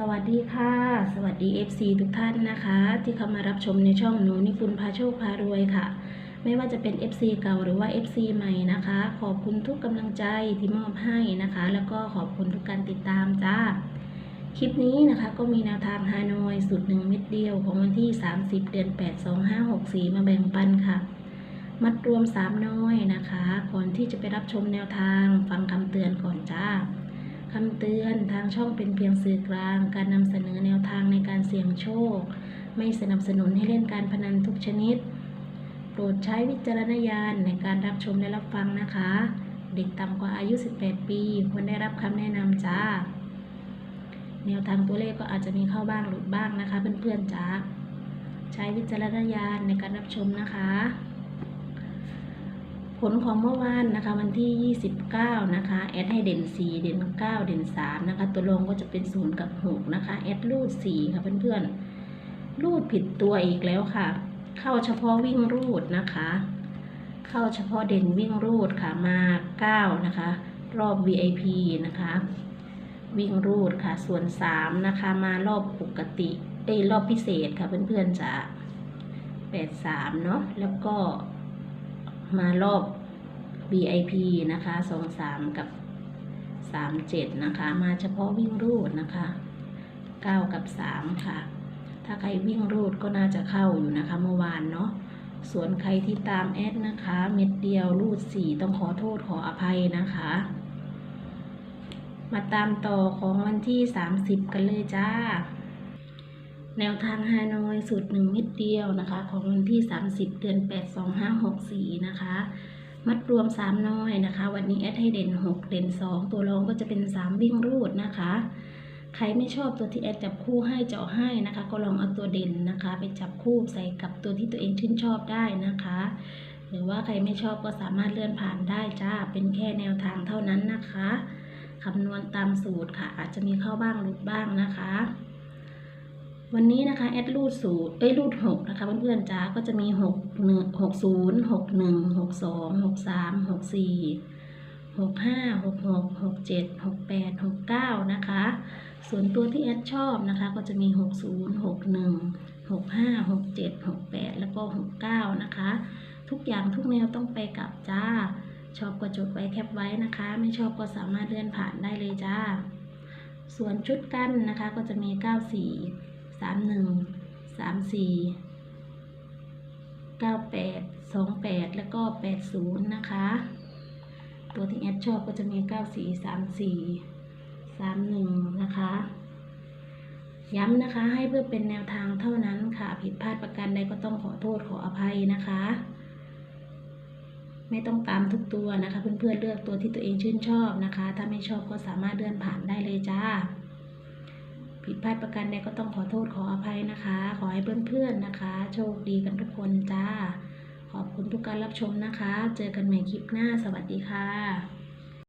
สวัสดีค่ะ สวัสดี FC ทุกท่านนะคะ ที่เข้ามารับชมในช่องหนูนิคุณพาโชคพารวยค่ะ ไม่ว่าจะเป็น FC เก่าหรือว่า FC ใหม่นะคะ ขอบคุณทุกกำลังใจที่มอบให้นะคะ แล้วก็ขอบคุณทุกการติดตามจ้า คลิปนี้นะคะก็มีแนวทางฮานอยสุดหนึ่งเม็ดเดียวของวันที่ 30 เดือน 8 2564 มาแบ่งปันค่ะ มัดรวม 3 น้อยนะคะ ก่อนที่จะไปรับชมแนวทางฟังคำเตือนก่อนจ้า คำเตือนทางช่องเป็นเพียงสื่อกลาง การนำเสนอแนวทางในการเสี่ยงโชค ไม่สนับสนุนให้เล่นการพนันทุกชนิด โปรดใช้วิจารณญาณในการรับชมและรับฟังนะคะ เด็กต่ำกว่าอายุ 18 ปีควรได้รับคำแนะนำจ้า แนวทางตัวเลขก็อาจจะมีเข้าบ้างหลุดบ้างนะคะ เพื่อนๆจ้าใช้วิจารณญาณในการรับชมนะคะ ผลของเมื่อวานนะคะวันที่ 29 นะคะ แอดให้เด่น 4 เด่น 9 เด่น 3 นะคะ ตัวรองก็จะเป็น 0 กับ 6 นะคะ แอดรูด 4 ค่ะเพื่อนๆ รูดผิดตัวอีกแล้วค่ะ เข้าเฉพาะวิ่งรูดนะคะ เข้าเฉพาะเด่นวิ่งรูดค่ะมา 9 นะคะ รอบ VIP นะคะ วิ่งรูดค่ะ ส่วน 3 นะคะ มารอบปกติ เอ้ยรอบพิเศษค่ะเพื่อนๆจะ83 เนาะแล้วก็ มารอบ VIP นะคะสองสามกับสามเจ็ดนะคะ มาเฉพาะวิ่งรูดนะคะเก้ากับสามค่ะ ถ้าใครวิ่งรูดก็น่าจะเข้าอยู่นะคะเมื่อวานเนาะส่วนใครที่ตามแอดนะคะ เม็ดเดียวรูดสี่ต้องขอโทษขออภัยนะคะ มาตามต่อของวันที่ 30 กันเลยจ้า แนวทางฮานอยสูตรหนึ่งเม็ดเดียวนะคะ ของวันที่ 30 เดือน 8 2 5 6 4 นะคะ มัดรวม 3 น้อยนะคะ วันนี้แอดให้เด่น 6 เด่น 2 ตัวรองก็จะเป็น 3 วิ่งรูดนะคะ ใครไม่ชอบตัวที่แอดจับคู่ให้เจาะให้นะคะ ก็ลองเอาตัวเด่นนะคะ ไปจับคู่ใส่กับตัวที่ตัวเองชื่นชอบได้นะคะ หรือว่าใครไม่ชอบก็สามารถเลื่อนผ่านได้จ้าเป็นแค่แนวทางเท่านั้นนะคะคำนวณตามสูตรค่ะ อาจจะมีเข้าบ้างหลุดบ้างนะคะ วันนี้นะคะแอดรูดสูตรเอ้ยรูดหกนะคะเพื่อนๆจ้าก็จะมีหกหนึ่งหกศูนย์หกหนึ่งหกสองหกสามหกสี่หกห้าหกหกหกเจ็ดหกแปดหกเก้านะคะ ส่วนตัวที่แอดชอบนะคะ ก็จะมีหกศูนย์หกหนึ่งหกห้าหกเจ็ดหกแปดแล้วก็หกเก้านะคะ ทุกอย่างทุกแนวต้องไปกับจ้า ชอบก็จดไว้แคปไว้นะคะ ไม่ชอบก็สามารถเลื่อนผ่านได้เลยจ้า ส่วนชุดกั้นนะคะก็จะมีเก้าสี่ สามหนึ่งสามสี่เก้าแปดสองแปดแล้วก็แปดศูนย์นะคะ ตัวที่แอดชอบก็จะมีเก้าสี่สามสี่สามหนึ่งนะคะ ย้ำนะคะให้เพื่อเป็นแนวทางเท่านั้นค่ะ ผิดพลาดประการใดก็ต้องขอโทษขออภัยนะคะ ไม่ต้องตามทุกตัวนะคะ เพื่อนๆเลือกตัวที่ตัวเองชื่นชอบนะคะ ถ้าไม่ชอบก็สามารถเลื่อนผ่านได้เลยจ้า ผิดพลาดประการใดก็ต้องขอโทษขออภัยนะคะ ขอให้เพื่อนๆนะคะ โชคดีกันทุกคนจ้า ขอบคุณทุกการรับชมนะคะ เจอกันใหม่คลิปหน้าสวัสดีค่ะ